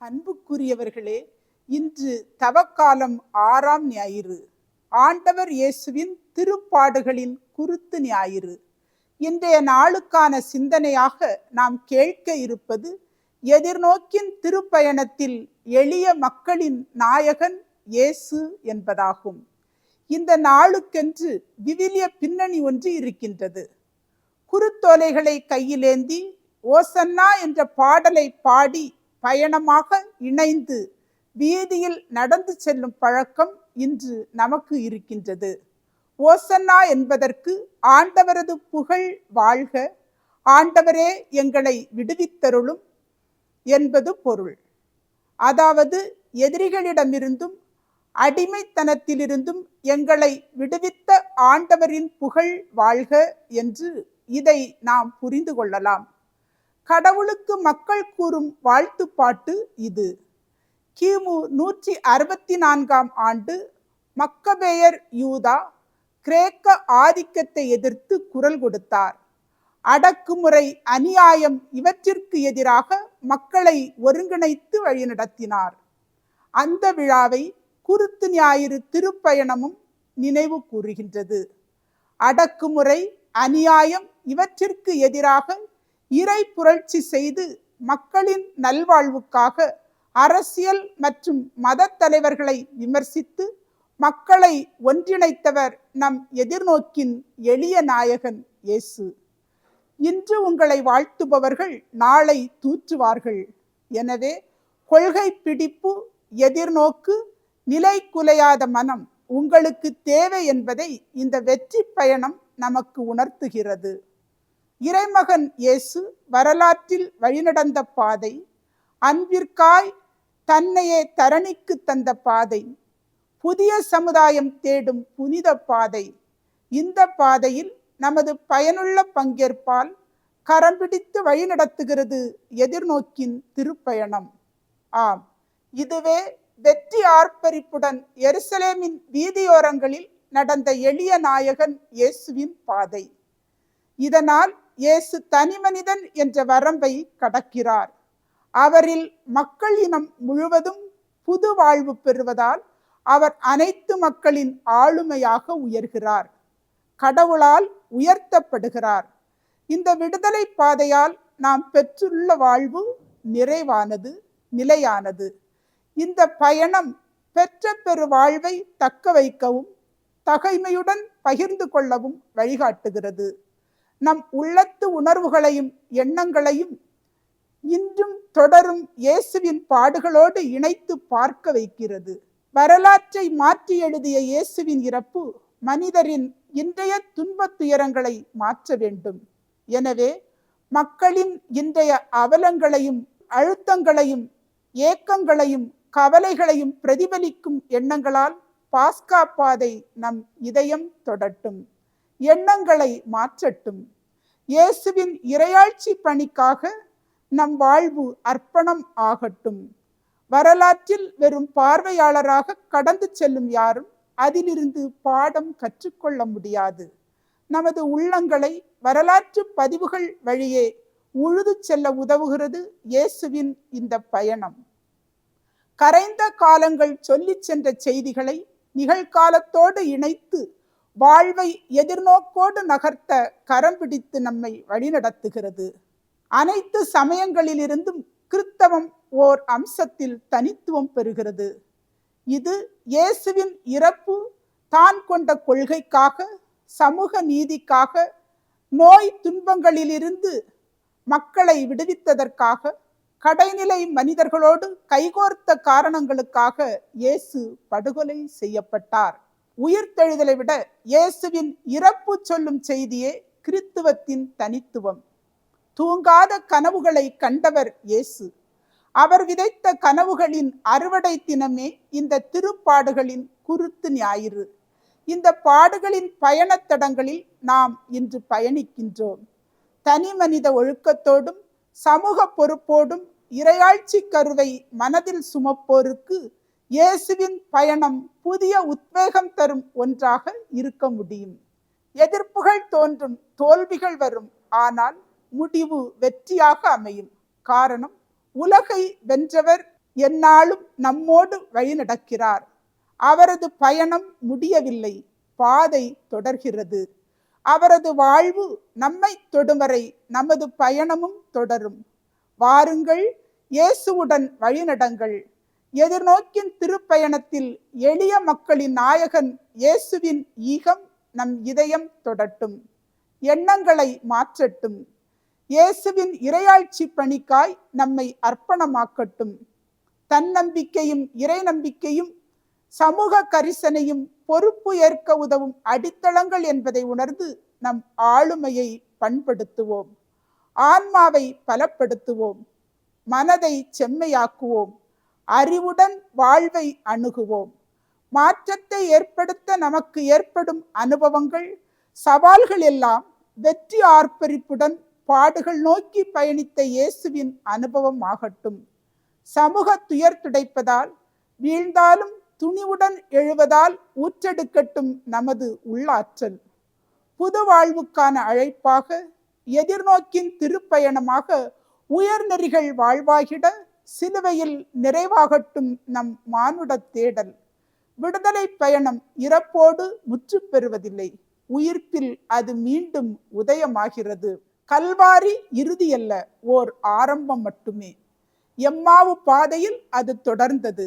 அன்புக்குரியவர்களே இன்று தவக்காலம் ஆறாம் ஞாயிறு. ஆண்டவர் இயேசுவின் திருப்பாடுகளின் குருத்து ஞாயிறு. இன்றைய நாளுக்கான சிந்தனையாக நாம் கேட்க இருப்பது எதிர்நோக்கின் திருப்பயணத்தில் எளிய மக்களின் நாயகன் இயேசு என்பதாகும். இந்த நாளுக்கென்று விவிலிய பின்னணி ஒன்று இருக்கின்றது. குருத்தோலைகளை கையிலேந்தி ஓசன்னா என்ற பாடலை பாடி பயணமாக இணைந்து வீதியில் நடந்து செல்லும் பழக்கம் இன்று நமக்கு இருக்கின்றது. ஓசன்னா என்பதற்கு ஆண்டவரது புகழ் வாழ்க ஆண்டவரே எங்களை விடுவித்தருளும் என்பது பொருள். அதாவது எதிரிகளிடமிருந்தும் அடிமைத்தனத்திலிருந்தும் எங்களை விடுவித்த ஆண்டவரின் புகழ் வாழ்க என்று இதை நாம் புரிந்து கொள்ளலாம். கடவுளுக்கு மக்கள் கூறும் வாழ்த்து பாட்டு இது. கிமு நூற்றி அறுபத்தி நான்காம் ஆண்டு மக்கபேயர் யூதா கிரேக்க ஆதிக்கத்தை எதிர்த்து குரல் கொடுத்தார். அடக்குமுறை அநியாயம் இவற்றிற்கு எதிராக மக்களை ஒருங்கிணைத்து வழிநடத்தினார். அந்த விழாவை குருத்து ஞாயிறு திருப்பயணமும் நினைவு கூறுகின்றது. அடக்குமுறை அநியாயம் இவற்றிற்கு எதிராக இறை புரட்சி செய்து மக்களின் நல்வாழ்வுக்காக அரசியல் மற்றும் மத தலைவர்களை விமர்சித்து மக்களை ஒன்றிணைத்தவர் நம் எதிர்நோக்கின் எளிய நாயகன் இயேசு. இன்று உங்களை வாழ்த்துபவர்கள் நாளை தூற்றுவார்கள். எனவே கொள்கை பிடிப்பு எதிர்நோக்கு நிலை குலையாத மனம் உங்களுக்கு தேவை என்பதை இந்த வெற்றி பயணம் நமக்கு உணர்த்துகிறது. இறைமகன் இயேசு வரலாற்றில் வழிநடந்த பாதை அன்பிற்காய் தன்னையே தரணிக்கு தந்த பாதை புதிய சமுதாயம் தேடும் புனித பாதை. இந்த பாதையில் நமது பயனுள்ள பங்கேற்பால் கரம் பிடித்து வழிநடத்துகிறது எதிர்நோக்கின் திருப்பயணம். ஆம் இதுவே வெற்றி ஆர்ப்பரிப்புடன் எருசலேமின் வீதியோரங்களில் நடந்த எளிய நாயகன் இயேசுவின் பாதை. இதனால் இயேசு தனிமனிதன் என்ற வரம்பை கடக்கிறார். அவரில் மக்கள் இனம் முழுவதும் புது வாழ்வு பெறுவதால் அவர் அனைத்து மக்களின் ஆளுமையாக உயர்கிறார். கடவுளால் உயர்த்தப்படுகிறார். இந்த விடுதலை பாதையால் நாம் பெற்றுள்ள வாழ்வு நிறைவானது நிலையானது. இந்த பயணம் பெற்ற பெரு வாழ்வை தக்க வைக்கவும் தகைமையுடன் பகிர்ந்து கொள்ளவும் வழிகாட்டுகிறது. நம் உள்ளத்து உணர்வுகளையும் எண்ணங்களையும் இன்றும் தொடரும் இயேசுவின் பாடுகளோடு இணைத்து பார்க்க வைக்கிறது. வரலாற்றை மாற்றி எழுதிய இயேசுவின் இறப்பு மனிதரின் இன்றைய துன்பத் துயரங்களை மாற்ற வேண்டும். எனவே மக்களின் இன்றைய அவலங்களையும் அழுத்தங்களையும் ஏக்கங்களையும் கவலைகளையும் பிரதிபலிக்கும் எண்ணங்களால் பாஸ்கா பாதை நம் இதயம் தொடட்டும். எண்ணங்களை மாற்றட்டும். இயேசுவின் இரையாட்சி பணிக்காக நம் வாழ்வு அர்ப்பணம் ஆகட்டும். வரலாற்றில் வெறும் பார்வையாளராக கடந்து செல்லும் யாரும் அதிலிருந்து பாடம் கற்றுக்கொள்ள முடியாது. நமது உள்ளங்களை வரலாற்று பதிவுகள் வழியே உழுது செல்ல உதவுகிறது இயேசுவின் இந்த பயணம். கரைந்த காலங்கள் சொல்லிச் சென்ற செய்திகளை நிகழ்காலத்தோடு இணைத்து வாழ்வை எதிர்நோக்கோடு நகர்த்த கரம் பிடித்து நம்மை வழிநடத்துகிறது. அனைத்து சமயங்களிலிருந்தும் கிறித்தவம் ஓர் அம்சத்தில் தனித்துவம் பெறுகிறது. இது இயேசுவின் இறப்பு தான் கொண்ட கொள்கைக்காக சமூக நீதிக்காக நோய் துன்பங்களிலிருந்து மக்களை விடுவித்ததற்காக கடைநிலை மனிதர்களோடு கைகோர்த்த காரணங்களுக்காக இயேசு படுகொலை செய்யப்பட்டார். உயிர்த்தெழுதலை விட இயேசுவின் இறப்பு சொல்லும் செய்தியே கிறித்துவத்தின் தனித்துவம். தூங்காத கனவுகளை கண்டவர் இயேசு. அவர் விதைத்த கனவுகளின் அறுவடை தினமே இந்த திருப்பாடுகளின் குருத்து ஞாயிறு. இந்த பாடுகளின் பயணத்தடங்களில் நாம் இன்று பயணிக்கின்றோம். தனி மனித ஒழுக்கத்தோடும் சமூக பொறுப்போடும் இரையாட்சி கருவை மனதில் சுமப்போருக்கு இயேசுவின் பயணம் புதிய உத்வேகம் தரும் ஒன்றாக இருக்க முடியும். எதிர்ப்புகள் தோன்றும் தோல்விகள் வரும். ஆனால் முடிவு வெற்றியாக அமையும். காரணம் உலகை வென்றவர் எந்நாளும் நம்மோடு வழிநடக்கிறார். அவரது பயணம் முடியவில்லை பாதை தொடர்கிறது. அவரது வாழ்வு நம்மை தொடும் வரை நமது பயணமும் தொடரும். வாருங்கள் இயேசுவுடன் வழிநடங்கள். எதிர்நோக்கின் திருப்பயணத்தில் எளிய மக்களின் நாயகன் இயேசுவின் ஈகம் நம் இதயம் தொடட்டும் எண்ணங்களை மாற்றட்டும். இயேசுவின் இரையாட்சி பணிக்காய் நம்மை அர்ப்பணமாக்கட்டும். தன்னம்பிக்கையும் இறை நம்பிக்கையும் சமூக கரிசனையும் பொறுப்பு ஏற்க உதவும் அடித்தளங்கள் என்பதை உணர்ந்து நம் ஆளுமையை பண்படுத்துவோம். ஆன்மாவை பலப்படுத்துவோம். மனதை செம்மையாக்குவோம். அறிவுடன் வாழ்வை அணுகுவோம். மாற்றத்தை ஏற்படுத்த நமக்கு ஏற்படும் அனுபவங்கள் சவால்கள் எல்லாம் வெற்றி ஆர்ப்பரிப்புடன் பாடுகள் நோக்கி பயணித்த இயேசுவின் அனுபவம் ஆகட்டும் சமூக துயர் துடைப்பதால் வீழ்ந்தாலும் துணிவுடன் எழுவதால் ஊற்றெடுக்கட்டும் நமது உள்ளாற்றல். புது வாழ்வுக்கான அழைப்பாக எதிர்நோக்கின் திருப்பயணமாக உயர்நெறிகள் வாழ்வாகிட சிலுவையில் நிறைவாகட்டும் நம் மானுட தேடல். விடுதலை பயணம் இறப்போடு முற்று பெறுவதில்லை. உயிர்ப்பில் அது மீண்டும் உதயமாகிறது. கல்வாரி இறுதியல்ல ஓர் ஆரம்பம் மட்டுமே. எம்மாவு பாதையில் அது தொடர்ந்தது.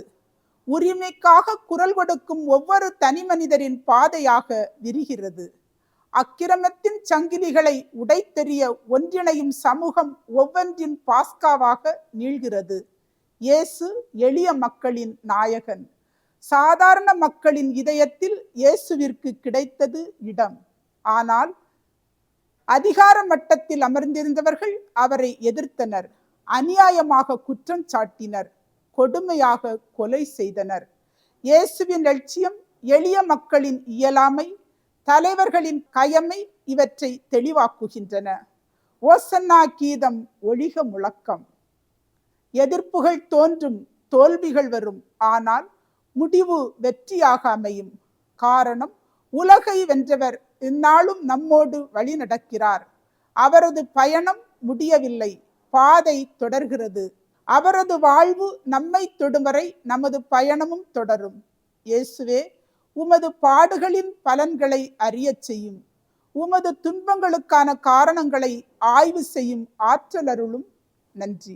உரிமைக்காக குரல் கொடுக்கும் ஒவ்வொரு தனி மனிதரின் பாதையாக விரிகிறது. அக்கிரமத்தின் சங்கிலிகளை உடைத்தெறிய ஒன்றிணையும் சமூகம் ஒவ்வொன்றின் பாஸ்காவாக நீள்கிறது. இயேசு எளிய மக்களின் நாயகன். சாதாரண மக்களின் இதயத்தில் இயேசுவிற்கு கிடைத்தது இடம். ஆனால் அதிகார மட்டத்தில் அமர்ந்திருந்தவர்கள் அவரை எதிர்த்தனர். அநியாயமாக குற்றம் சாட்டினர். கொடுமையாக கொலை செய்தனர். இயேசுவின் லட்சியம் எளிய மக்களின் இயலாமை தலைவர்களின் கயமை இவற்றை தெளிவாக்குகின்றன. ஓசன்னா கீதம் ஒழிக முழக்கம். எதிர்ப்புகள் தோன்றும் தோல்விகள் வரும். ஆனால் முடிவு வெற்றியாக அமையும் காரணம் உலகை வென்றவர் இந்நாளும் நம்மோடு வழி நடக்கிறார் அவரது பயணம் முடியவில்லை பாதை தொடர்கிறது. அவரது வாழ்வு நம்மை தொடும் வரை நமது பயணமும் தொடரும். இயேசுவே உமது பாடுகளின் பலன்களை அறியச் செய்யும். உமது துன்பங்களுக்கான காரணங்களை ஆய்வு செய்யும் ஆற்றல் அருளும் நன்றி.